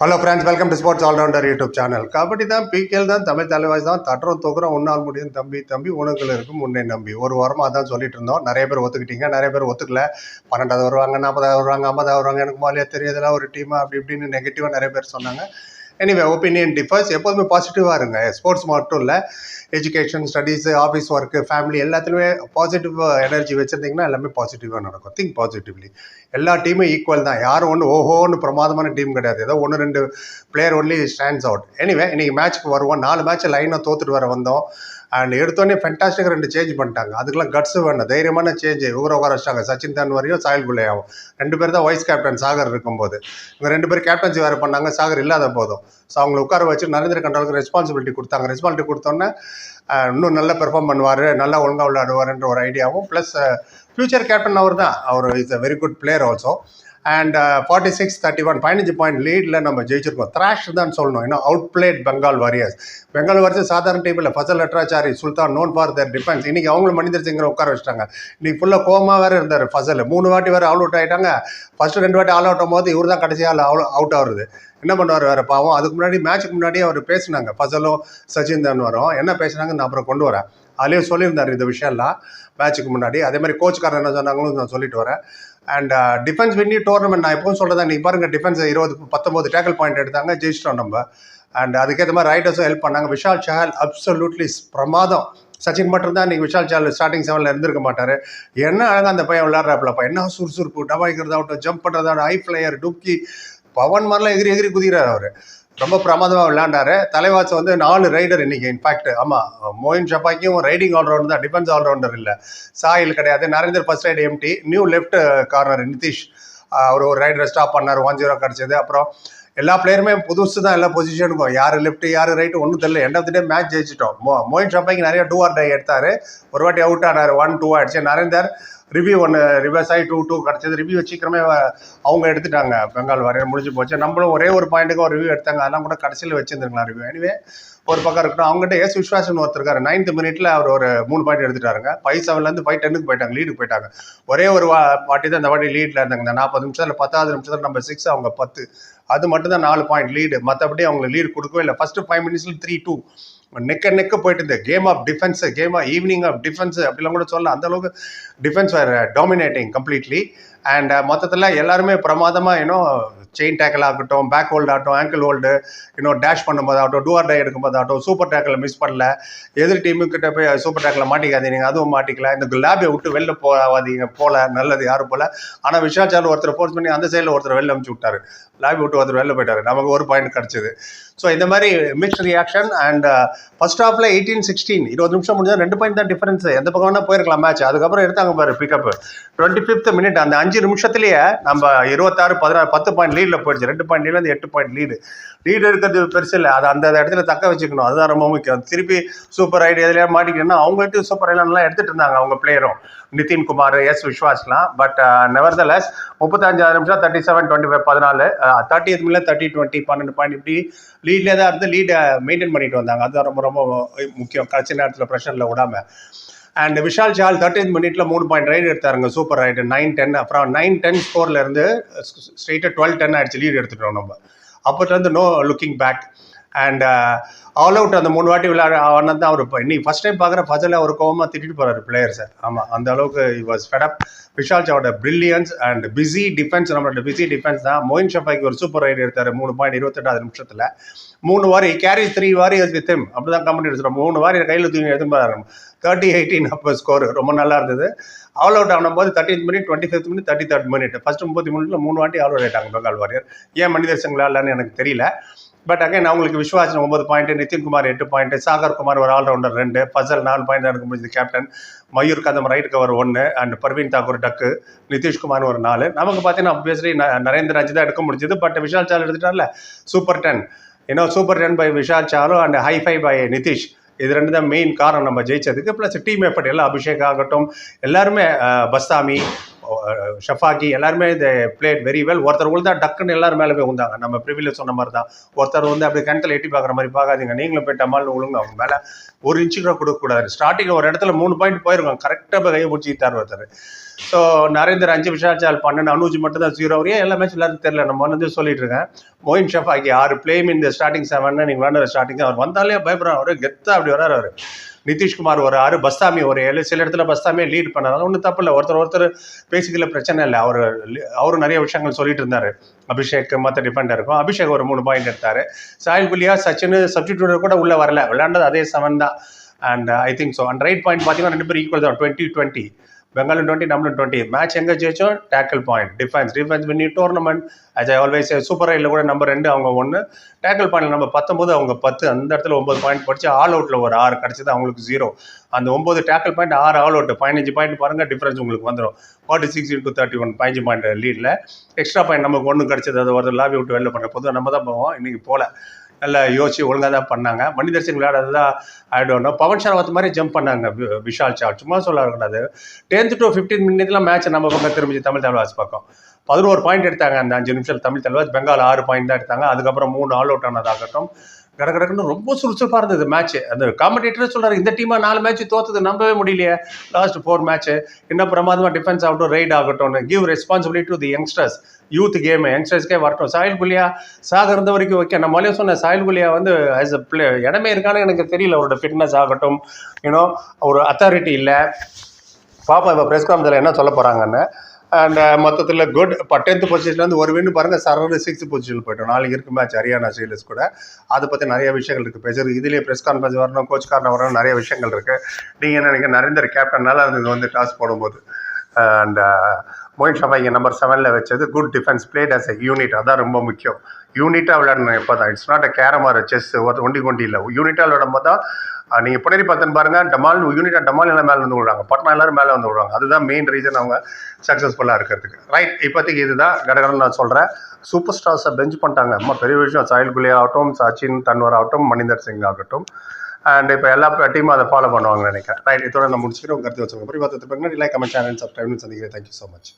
Hello friends welcome to sports all rounder YouTube channel kabaddi தான் PKL தான் தமிழ் தலைவாய் தான் தட்டுறோம் தூக்குறோம் உன்னால் முடியும் தம்பி தம்பி உனக்குள்ள இருக்கும் முன்னே நம்பி. ஒரு வாரமாக அதான் சொல்லிட்டு இருந்தோம். நிறைய பேர் ஒத்துக்கிட்டீங்க நிறைய பேர் ஒத்துக்கல. பன்னெண்டாவது வருவாங்க நாற்பதாவது வருவாங்க ஐம்பதாவது வருவாங்க எனக்கு மாலியா தெரியாதுல ஒரு டீமாக அப்படி இப்படின்னு நெகட்டிவாக நிறைய பேர் சொன்னாங்க. எனிவே ஒப்பீனியன் டிஃபர்ஸ் எப்போதுமே பாசிட்டிவாக இருங்க. ஸ்போர்ட்ஸ் மட்டும் இல்லை education studies office work family எல்லாத்துலேயுமே பாசிட்டிவ் எனர்ஜி வச்சுருந்தீங்கன்னா எல்லாமே பாசிட்டிவாக நடக்கும். திங்க் பாசிட்டிவ்லி எல்லா டீமும் ஈக்குவல் தான். யாரும் ஒன்று ஓஹோன்னு பிரமாதமான டீம் கிடையாது. ஏதோ ஒன்று ரெண்டு player only stands out anyway இன்றைக்கி மேட்ச்க்கு வருவோம். நாலு மேட்ச் லைனாக தோத்துட்டு வர வந்தோம். அண்ட் எடுத்தோடனே ஃபென்டாஸ்டிக் ரெண்டு சேஞ்ச் பண்ணிட்டாங்க. அதுக்கெல்லாம் கட்ஸ் வேணும். தைரியமான சேஞ்ச் இவரை உட்கார வச்சிட்டாங்க. சச்சின் தன்வரியும் சாயல் புள்ளையாவும். ரெண்டு பேர் தான் வைஸ் கேப்டன் சாகர் இருக்கும்போது. இவங்க ரெண்டு பேர் கேப்டன்சி வேறு பண்ணாங்க. சாகர் இல்லாத போதும். ஸோ அவங்களை உட்கார வச்சு நரேந்திர கண்டாலுக்கு ரெஸ்பான்சிபிலிட்டி கொடுத்தாங்க. ரெஸ்பான்சிபிலிட்டி கொடுத்தோன்னே இன்னும் நல்லா பெர்ஃபார்ம் பண்ணுவார். நல்லா ஒழுங்காக விளையாடுவார்ன்ற ஒரு ஐடியாவும் ப்ளஸ் ஃபியூச்சர் கேப்டன் அவர் தான் அவர் is a very good player also and forty six thirty one பதினஞ்சு பாயிண்ட் லீடில் நம்ம ஜெயிச்சிருக்கோம். த்ராஷ் தான் சொல்லணும். ஏன்னா outplayed Bengal Warriors Bengal Warriors சாதாரண டீமில் Fazel Atrachali Sultan known for their defence இன்றைக்கி அவங்களும் மனிதர் சிங்கரை உட்கார வச்சிட்டாங்க. இன்னைக்கு ஃபுல்லாக கோமா வேறு இருந்தார் ஃபசல் மூணு வாட்டி வேறு ஆல் அவுட் ஆகிட்டாங்க ஃபஸ்ட்டு ரெண்டு வாட்டி ஆல் அவுட் ஆகும்போது இவர் தான் கடைசியாக அவுட் ஆகுறது. என்ன பண்ணுவார் வேறு பாவம்? அதுக்கு முன்னாடி மேட்ச்சுக்கு முன்னாடி அவர் பேசினாங்க. ஃபசலும் சச்சின் தான் வரும். என்ன பேசினாங்க நான் அப்புறம் கொண்டு வரேன். அதுலேயும் சொல்லியிருந்தார் இந்த விஷயம்லாம் மேட்ச்சுக்கு முன்னாடி. அதே மாதிரி கோச்சுக்காரர் என்ன சொன்னாங்களும் நான் சொல்லிட்டு வரேன். அண்ட் டிஃபென்ஸ் வின்னி டோர்னமெண்ட் நான் எப்பவும் சொல்கிறதா நீங்கள் பாருங்கள் டிஃபென்ஸ் இருபது பத்தொம்போது டேக்கல் பாயிண்ட் எடுத்தாங்க ஜெயிச்சிட்டோம் நம்ம. அண்ட் அதுக்கேற்ற மாதிரி ரைடர்ஸும் ஹெல்ப் பண்ணாங்க. விஷால் சஹல் அப்சல்யூட்லி பிரமாதம். சச்சின் மட்டும் தான் இன்னைக்கு விஷால் சால் ஸ்டார்டிங் செவனில் இருந்திருக்க மாட்டார். என்ன அழகாக அந்த பையன் விளையாடுறாப்புலப்பா. என்ன சுறுசுறுப்பு டபாய்க்கிறதாகட்டும் ஜம்ப் பண்ணுறதாகட்டும் ஹை ஃப்ளையர் டுப்கி பவன் மாதிரிலாம் எகிரி எகிரி குதிக்கிறார் அவர். ரொம்ப பிரமாதமாக விளையாண்டாரு. தலைவாஸ் வந்து நாலு ரைடர் இன்னைக்கு இன்ஃபேக்ட் ஆமாம் மோயின் ஷபாக்கியும் ரைடிங் ஆல்ரவுண்டர் தான் டிஃபென்ஸ் ஆல்ரவுண்டர் இல்லை. சாயில் கிடையாது. Narender first raid empty new left corner Nitish. அவர் ஒரு ரைடரை ஸ்டாப் பண்ணார் ஒன் ஜீரோ கிடச்சது. அப்புறம் எல்லா பிளேயருமே புதுசு தான் எல்லா பொசிஷனுக்கும் யார் லெஃப்ட் யார் ரைட்டு ஒன்றும் தெரியல. End of the day match ஜெயிச்சிட்டோம். மோ மோயின் ஷபாக்கி நிறைய டூ ஆர் டை எடுத்தார். ஒரு வாட்டி அவுட் ஆனார் ஒன் டூ ஆயிடுச்சு. நரேந்தர் ரிவ்யூ ஒன்று ரிவர்ஸ் ஆகி டூ டூ கிடச்சது. ரிவ்யூ சீக்கிரமே அவங்க எடுத்துட்டாங்க. பெங்கால் வரைய முடிஞ்சு போச்சு. நம்மளும் ஒரே ஒரு பாயிண்ட்டுக்கு ஒரு ரிவ்யூ எடுத்தாங்க. அதெல்லாம் கூட கடைசியில் வச்சுருந்துருக்கலாம் ரிவ்யூ எனவே ஒரு பக்கம் இருக்கட்டும். அவங்ககிட்ட எஸ் விஸ்வாசன் ஒருத்தர் இருக்காரு. நைன்த் மினிட்ல அவர் ஒரு மூணு பாயிண்ட் எடுத்துட்டாருங்க. ஃபைவ் செவன்லேருந்து ஃபைவ் டென்னுக்கு போயிட்டாங்க. லீடுக்கு போயிட்டாங்க. ஒரே ஒரு வா வாட்டி தான் இந்த வாட்டி லீடில் இருந்தாங்க. இந்த நாற்பது நிமிஷத்தில் பத்தாவது நிமிஷத்தில் நம்ம சிக்ஸ் அவங்க பத்து. அது மட்டும் தான் நாலு பாயிண்ட் லீடு மற்றபடி அவங்களுக்கு லீடு கொடுக்கவே இல்லை. ஃபர்ஸ்ட் ஃபைவ் மினிட்ஸில் த்ரீ டூ நெக்க நெக்க போயிட்டு இருந்தது game of defence game of evening of defence அப்படிலாம் கூட சொல்லலாம். அந்த அளவுக்கு டிஃபென்ஸ் வேறு டாமினேட்டிங் கம்ப்ளீட்லி அண்ட் மொத்தத்தில் எல்லாருமே பிரமாதமாக இன்னும் செயின் டேக்கிள் ஆகட்டும் பேக் ஹோல்டு ஆகட்டும் ஆங்கிள் ஹோல்டு இன்னும் டேஷ் பண்ணும்போது ஆகட்டும் டூஆர் டை எடுக்கும்போது ஆகட்டும் சூப்பர் டேக்கில் மிஸ் பண்ணல. எதிர் டீமுக்கிட்ட போய் சூப்பர் டேக்கில் மாட்டிக்காதீங்க அதுவும் மாட்டிக்கல. இந்த குலாபியை விட்டு வெளில போகாதீங்க போல நல்லது யாரும் போல. ஆனால் விஷால் சார் ஒருத்தர் ஃபோர்ஸ் பண்ணி அந்த சைடில் ஒருத்தர் வெளில அமுச்சு விட்டாரு. லாபி விட்டு ஒருத்தர் வெளில போயிட்டாரு. நமக்கு ஒரு பாயிண்ட் கிடச்சிது. ஸோ இந்த மாதிரி மிக்ஸ் ரியாக்ஷன் அண்ட் ஃபர்ஸ்ட் ஹாஃபில் எயிட்டீன் சிக்ஸ்டீன் இருபது நிமிஷம் முடிஞ்சால் ரெண்டு பாயிண்ட் தான் டிஃபரன்ஸ் எந்த பக்கம் வேணால் போயிருக்கலாம் மேட்ச் அதுக்கப்புறம் எடுத்தாங்க பாரு பிக்கப் டுவெண்ட்டி ஃபிஃப்த் மினிட் அந்த அஞ்சு நிமிஷத்துலேயே நம்ம இருபத்தாறு பதினாறு பத்து பாயிண்ட் லீடில் போயிடுச்சு. ரெண்டு பாயிண்ட் லீட்லேருந்து எட்டு பாயிண்ட் லீடு லீடு இருக்கிறது பெருசு இல்லை. அது அந்த இடத்துல தக்க வச்சுக்கணும். அதுதான் ரொம்ப முக்கியம். திருப்பி சூப்பர் ஐடி எதுலையா மாட்டிக்கணும்னா அவங்கள்ட்ட சூப்பர் ரைடெல்லாம் எடுத்துட்டு இருந்தாங்க அவங்க பிளேயரும் நிதின் குமார் எஸ் விஸ்வாஸ்லாம். பட் நெவர்தலஸ் முப்பத்தஞ்சாறு நிமிஷம் தேர்ட்டி செவன் டுவெண்ட்டி ஃபைவ் பதினாலு தேர்ட்டி எது மில்ல தேர்ட்டி டுவெண்ட்டி பன்னெண்டு பாயிண்ட் இப்படி லீட்லேயே தான் இருந்து லீடை மெயின்டைன் பண்ணிட்டு வந்தாங்க. அதுதான் ரொம்ப ரொம்ப முக்கியம். கடைசி நேரத்தில் ப்ரெஷரில் விடாமல் அண்ட் விஷால் சால் தேர்ட்டீன் மினிட்ல மூணு பாயிண்ட் ரைடு எடுத்தாருங்க சூப்பர் ரைடு நைன் டென் அப்புறம் நைன் டென் ஸ்கோர்லேருந்து ஸ்ட்ரெயிட்டாக டுவெல் டென் ஆயிடுச்சு லீடு எடுத்துட்டோம் நம்ம. அப்போதுலேருந்து no looking back and all out அந்த மூணு வாட்டி விளையாட ஆனது தான் அவர் இப்போ இன்னைக்கு ஃபர்ஸ்ட் டைம் பார்க்குற ஃபஜல் அவர் கோவமாக திட்டிட்டு போறாரு சார் ஆமாம் அந்த அளவுக்கு வாஸ் ஃபெடப் விஷால் சாவோட பிரில்லியன்ஸ் அண்ட் பிஸி டிஃபென்ஸ் நம்மளோட பிஸி டிஃபென்ஸ் தான். மோயின் ஷஃபாய்க்கு ஒரு சூப்பர் ரைடு எடுத்தார் மூணு பாயிண்ட் இருபத்தெட்டாவது நிமிஷத்தில். மூணு வாரி கேரி த்ரீ வாரி வித் ஹிம் அப்படி தான் கம்பெனி எடுத்துகிறோம் மூணு வாரி கையில் தூங்கி எடுத்து போகிறாரு தேர்ட்டி எயிட்டீன் அப்போ ஸ்கோர் ரொம்ப நல்லா இருந்தது. All out ஆனும்போது thirty minute twenty fifth minute thirty third minute first முப்பத்தி மினிட்ல மூணு வாட்டி ஆல் அவுட் ஆயிட்டாங்க பெங்கால் வாரியர் ஏன் மனிதர் சங்களா இல்லைன்னு எனக்கு தெரியல. பட் அகைன் அவங்களுக்கு விஸ்வாசன் ஒன்பது பாயிண்ட் நிதின்குமார் எட்டு பாயிண்ட் சாகர் குமார் ஒரு ஆல்ரவுண்டர் ரெண்டு ஃபசல் நாலு பாயிண்ட் எடுக்க முடிஞ்சது captain Mayur Kadam right cover ஒன்று அண்ட் பர்வீன் தாக்கூர் டக்கு நிதிஷ்குமார் ஒரு நாலு. நமக்கு பார்த்தீங்கன்னா ஆப்வியஸ்லி நரேந்திர அஜி தான் எடுக்க முடிஞ்சது பட் விஷால் சால் எடுத்துட்டார்ல சூப்பர் டென் ஏன்னா super ten by Vishal சாலும் and high five by Nitish. இது ரெண்டு தான் மெயின் காரணம் நம்ம ஜெயிச்சதுக்கு. ப்ளஸ் டீம் எஃபர்ட் எல்லாம் அபிஷேக் ஆகட்டும். எல்லாருமே பஸ்தாமி ஷஃபாக்கி எல்லாருமே இந்த பிளேட் வெரி வெல் ஒருத்தர் உள்ள தான் டக்குன்னு எல்லாரும் மேலே போய் உந்தாங்க நம்ம ப்ரிவியில் சொன்ன மாதிரி தான் ஒருத்தர் வந்து அப்படி கிணத்துல எட்டி பார்க்குற மாதிரி பார்க்காதீங்க. நீங்களும் போய் டமால் உழுங்க. அவங்க மேலே ஒரு இன்ச்சு கூட கொடுக்கக்கூடாது. ஸ்டார்டிங்கில் ஒரு இடத்துல மூணு பாயிண்ட் போயிருக்கோம். கரெக்டாக போய் கையை பிடிச்சிட்டார் ஒருத்தர். ஸோ நரேந்தர் அஞ்சு விஷாச்சால் பன்னெண்டு அனுஜ் மட்டும் தான் ஜீரோ வரையும் எல்லா மேட்ச் எல்லாரும் தெரியல நம்ம வந்து சொல்லிட்டு இருக்கேன். மோயின் ஷஃபாக்கி ஆறு பிளேம் இந்த ஸ்டார்டிங் செவன் நீங்கள் விளாண்டுற ஸ்டார்டிங் அவர் வந்தாலே பயப்படுறாரு. அவரு கெத்தா அப்படி வராரு அவர். நிதிஷ்குமார் ஒரு ஆறு பஸ்தாமி ஒரு ஏழு சில இடத்துல பஸ்தாமியை லீட் பண்ணாங்க ஒன்றும் தப்பு இல்லை ஒருத்தர் ஒருத்தர் பேசிக்கல பிரச்சனை இல்லை. அவர் அவரும் நிறைய விஷயங்கள் சொல்லிட்டு இருந்தார். அபிஷேக் மற்ற டிஃபெண்டருக்கும் அபிஷேக் ஒரு மூணு பாயிண்ட் எடுத்தார். சாயல் புலியா சச்சின் சப்ஸ்டிடியூட் கூட உள்ளே வரல. விளையாண்டது அதே செவன் தான். And I think so and raid point பார்த்தீங்கன்னா ரெண்டு பேரும் ஈக்குவல் தான். டுவெண்ட்டி டுவெண்ட்டி பெங்காலும் டுவெண்ட்டி நம்மளும் டுவெண்ட்டி மேட்ச் எங்கே ஜெயிச்சோம்? Tackle point defence defence win tournament as I always super ரைடில் கூட நம்பர் ரெண்டு அவங்க ஒன்று டேக்கிள் பாயிண்ட் நம்ம பத்தொம்போது அவங்க பத்து. அந்த இடத்துல ஒன்பது பாயிண்ட் படிச்சு ஆல் அவுட்டில் ஒரு ஆறு கிடச்சது அவங்களுக்கு ஜீரோ அந்த ஒம்பது டேக்கிள் பாயிண்ட் ஆறு ஆல் அவுட் பதினஞ்சு பாயிண்ட் பாருங்கள் டிஃபரன்ஸ் உங்களுக்கு வந்துடும் forty six into thirty one பதினஞ்சு பாயிண்ட் லீடில் எக்ஸ்ட்ரா பாயிண்ட் நமக்கு ஒன்று கிடச்சது அது ஒரு லாபி விட்டு வெளில பண்ண பொதுவாக நம்ம தான் போவோம். இன்றைக்கி போகல நல்லா யோசிச்சு ஒழுங்காக தான் பண்ணாங்க. மனிதர் சிங் விளையாடுறது தான் ஆயிடோனோ பவன் ஷராவத் மாதிரி ஜம்ப் பண்ணாங்க விஷால் சாட் சும்மா சொல்ல கூடாது டென்த் டு ஃபிஃப்டீன் மினிட்லாம் மேட்ச் நம்ம பக்கம் திரும்பி தமிழ் தலைவாஸ் பக்கம். பதினோரு பாயிண்ட் எடுத்தாங்க அந்த அஞ்சு நிமிஷம் தமிழ் தலைவாஸ் பெங்கால் ஆறு பாயிண்ட் தான் எடுத்தாங்க. அதுக்கப்புறம் மூணு ஆல் அவுட் ஆனதாகட்டும். கடகடக்குன்னு ரொம்ப சுறுசுறுப்பாக இருந்தது மேட்ச் அந்த காமெண்டேட்டரே சொல்கிறாரு இந்த டீமாக நாலு மேட்ச் தோத்தது நம்பவே முடியலையே. லாஸ்ட் ஃபோர் மேட்ச் என்ன பிரமாதமாக டிஃபென்ஸ் ஆகட்டும் ரைட் ஆகட்டும் give responsibility to the youngsters youth game யங்ஸ்டர்ஸ்க்கே வரட்டும். சாயில் குலியா சாக இருந்த வரைக்கும் ஓகே நம்ம முதலே சொன்ன சாயில் குலியா வந்து ஆஸ் அ பிளே இடமே இருக்கான்னு எனக்கு தெரியல. அவரோட ஃபிட்னஸ் ஆகட்டும். யூனோ ஒரு அத்தாரிட்டி இல்லை. பாப்பா இப்போ ப்ரெஸ் கான்ஃபரன்ஸில் என்ன சொல்ல போகிறாங்கன்னு அண்ட் uh, மொத்தத்தில் குட் இப்போ டென்த் பொசிஷன்லேருந்து ஒரு வின்னு பாருங்கள் சரௌண்டு சிக்ஸ்த் பொசிஷன் போயிட்டோம். நாளைக்கு இருக்கு மேட்ச் ஹரியானா ஸ்ரீலஸ் கூட. அதை பற்றி நிறைய விஷயங்கள் இருக்குது பேசுறது இதுலேயே ப்ரெஸ் கான்ஃபரன்ஸ் வரணும் கோச் காரணம் வரணும் நிறைய விஷயங்கள் இருக்குது நீங்கள் என்ன நினைக்க நரேந்தர் கேப்டனால் அது வந்து டாஸ் போடும்போது. அண்ட் uh, மோயின் ஷர்மா இங்கே நம்பர் செவனில் வச்சது good defence played as a unit அதான் ரொம்ப முக்கியம். யூனிட்டாக விளையாடணும் எப்போ தான் it's not a carrom or chess ஒண்டி கொண்டி இல்லை யூனிட்டாக விளையாடும் போது தான் நீங்கள் புனரி பார்த்தேன்னு பாருங்க டமால் யூனிட்டாக டமால் எல்லாம் மேலே வந்து விடுறாங்க பட்னா எல்லாரும் மேலே வந்து விடுறாங்க அதுதான் மெயின் ரீசன் அவங்க சக்ஸஸ்ஃபுல்லாக இருக்கிறதுக்கு. ரைட் இப்போதைக்கு இதுதான் கடகடன் நான் சொல்கிறேன் சூப்பர் ஸ்டார்ஸை பெஞ்ச் பண்ணிட்டாங்க. அம்மா பெரிய விஷயம். சாயில் குலே ஆகட்டும் சச்சின் தன்வர் ஆகட்டும் மணிந்தர் சிங் ஆகட்டும். அண்ட் இப்போ எல்லா டீமும் அதை ஃபாலோ பண்ணுவாங்க நினைக்கிறேன். ரைட் இதோட நான் முடிச்சுக்கிறேன். உங்க கருத்து வச்சுருக்கேன் புரிய பார்த்து லைக் கமெண்ட் சேனல் சப்ஸ்கிரைப் சந்திக்கிறேன் தேங்க்யூ ஸோ மச்